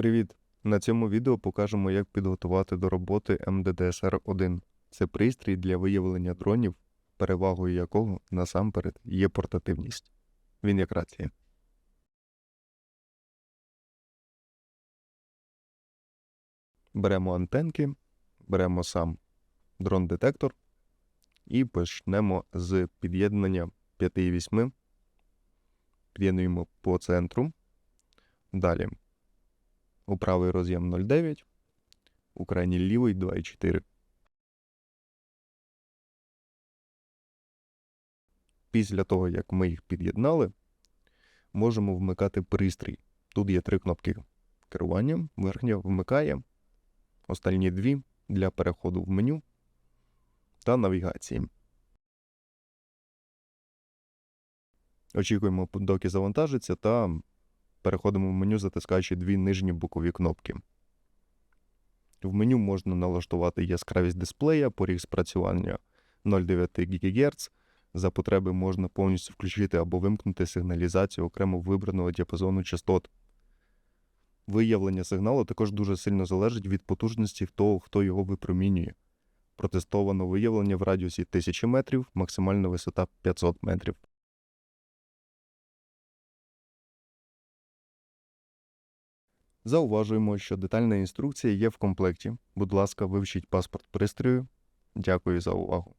Привіт! На цьому відео покажемо, як підготувати до роботи МДДСР-1. Це пристрій для виявлення дронів, перевагою якого насамперед є портативність. Він як рація. Беремо антенки, беремо сам дрон-детектор і почнемо з під'єднання 5,8. Під'єднуємо по центру. Далі у правий роз'єм 0,9, у крайній лівий 2,4. Після того, як ми їх під'єднали, можемо вмикати пристрій. Тут є три кнопки керування. Верхня вмикає, останні дві для переходу в меню та навігації. Очікуємо, доки завантажиться, та переходимо в меню, затискаючи дві нижні бокові кнопки. В меню можна налаштувати яскравість дисплея, поріг спрацювання 0,9 ГГц. За потреби можна повністю включити або вимкнути сигналізацію окремо вибраного діапазону частот. Виявлення сигналу також дуже сильно залежить від потужності того, хто його випромінює. Протестовано виявлення в радіусі 1000 метрів, максимальна висота 500 метрів. Зауважуємо, що детальна інструкція є в комплекті. Будь ласка, вивчіть паспорт пристрою. Дякую за увагу.